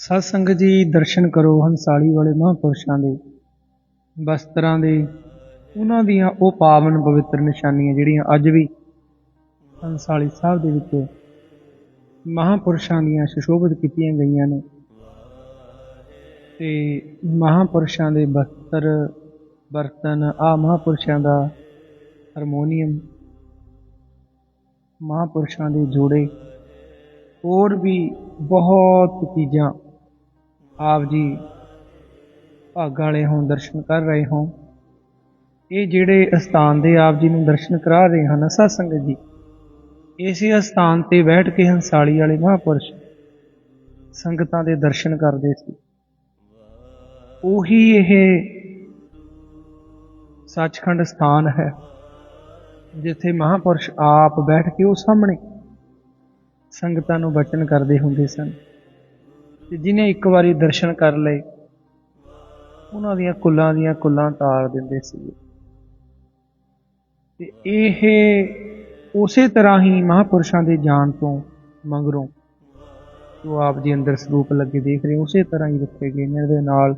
ਸਤ ਸੰਗਤ ਜੀ ਦਰਸ਼ਨ ਕਰੋ ਹੰਸਾਲੀ ਵਾਲੇ ਮਹਾਂਪੁਰਸ਼ਾਂ ਦੇ। ਬਸਤਰਾਂ ਦੇ, ਉਹਨਾਂ ਦੀਆਂ ਉਹ ਪਾਵਨ ਪਵਿੱਤਰ ਨਿਸ਼ਾਨੀਆਂ ਜਿਹੜੀਆਂ ਅੱਜ ਵੀ ਹੰਸਾਲੀ ਸਾਹਿਬ ਦੇ ਵਿੱਚ ਮਹਾਂਪੁਰਸ਼ਾਂ ਦੀਆਂ ਸੁਸ਼ੋਭਿਤ ਕੀਤੀਆਂ ਗਈਆਂ ਨੇ। ਤੇ ਮਹਾਂਪੁਰਸ਼ਾਂ ਦੇ ਬਸਤਰ, ਬਰਤਨ, ਆ ਮਹਾਂਪੁਰਸ਼ਾਂ ਦਾ ਹਾਰਮੋਨੀਅਮ, ਮਹਾਂਪੁਰਸ਼ਾਂ ਦੇ ਜੋੜੇ, ਹੋਰ ਵੀ ਬਹੁਤ ਚੀਜ਼ਾਂ ਆਪ ਜੀ ਭਾਗਾਂ ਵਾਲੇ ਹੋਂ, ਦਰਸ਼ਨ ਕਰ ਰਹੇ ਹੋ। ਇਹ ਜਿਹੜੇ ਅਸਥਾਨ ਦੇ ਆਪ ਜੀ ਨੂੰ ਦਰਸ਼ਨ ਕਰਾ ਰਹੇ ਹਨ, ਸਤ ਸੰਗਤ ਜੀ। ਇਸੇ ਅਸਥਾਨ ਤੇ ਬੈਠ ਕੇ ਹੰਸਾਲੀ ਵਾਲੇ ਮਹਾਪੁਰਸ਼ ਸੰਗਤਾਂ ਦੇ ਦਰਸ਼ਨ ਕਰਦੇ ਸੀ। ਉਹੀ ਇਹ ਸੱਚਖੰਡ ਸਥਾਨ ਹੈ, ਜਿੱਥੇ ਮਹਾਪੁਰਸ਼ ਆਪ ਬੈਠ ਕੇ ਉਹ ਸਾਹਮਣੇ ਸੰਗਤਾਂ ਨੂੰ ਬਚਨ ਕਰਦੇ ਹੁੰਦੇ ਸਨ। ਤੇ ਜਿਨੇ ਇੱਕ ਵਾਰੀ ਦਰਸ਼ਨ ਕਰ ਲਏ, ਉਹਨਾਂ ਦੀਆਂ ਕੁੱਲਾਂ ਦੀਆਂ ਕੁੱਲਾਂ ਤਾਰ ਦਿੰਦੇ ਸੀ ਤੇ ਇਹ ਉਸੇ ਤਰ੍ਹਾਂ ਹੀ ਮਹਾਪੁਰਸ਼ਾਂ ਦੇ ਜਾਣ ਤੋਂ ਮਗਰੋਂ ਜੋ ਆਪ ਜੀ ਅੰਦਰ ਸਰੂਪ ਲੱਗੇ ਦੇਖ ਰਹੇ, ਉਸੇ ਤਰ੍ਹਾਂ ਹੀ ਰੱਖੇ ਗਏ ਨੇ। ਇਹਦੇ ਨਾਲ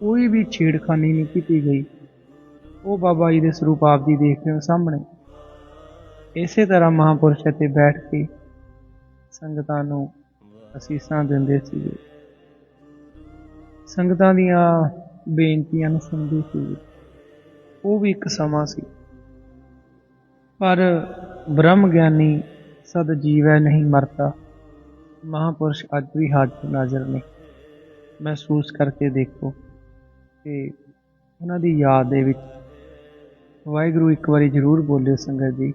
ਕੋਈ ਵੀ ਛੇੜਖਾਨੀ ਨਹੀਂ ਕੀਤੀ ਗਈ। ਉਹ ਬਾਬਾ ਜੀ ਦੇ ਸਰੂਪ ਆਪ ਜੀ ਦੇਖ ਰਹੇ ਹੋ ਸਾਹਮਣੇ। ਇਸੇ ਤਰ੍ਹਾਂ ਮਹਾਪੁਰਸ਼ ਤੇ ਬੈਠ ਕੇ ਸੰਗਤਾਂ ਨੂੰ ਅਸੀਸਾਂ ਦਿੰਦੇ ਸੀ ਸੰਗਤਾਂ ਦੀਆਂ ਬੇਨਤੀਆਂ ਨੂੰ ਸੁਣਦੇ ਸੀ ਉਹ ਵੀ ਇੱਕ ਸਮਾਂ ਸੀ। ਪਰ ਬ੍ਰਹਮ ਗਿਆਨੀ ਸਦ ਜੀਵ ਹੈ ਨਹੀਂ ਮਰਦਾ ਮਹਾਪੁਰਸ਼ ਅੱਜ ਵੀ ਹਾਜ਼ਰ ਨਾਜ਼ਰ ਨੇ। ਮਹਿਸੂਸ ਕਰਕੇ ਦੇਖੋ ਕਿ ਉਹਨਾਂ ਦੀ ਯਾਦ ਦੇ ਵਿੱਚ ਵਾਹਿਗੁਰੂ ਇੱਕ ਵਾਰੀ ਜ਼ਰੂਰ ਬੋਲਿਓ ਸੰਗਤ ਜੀ।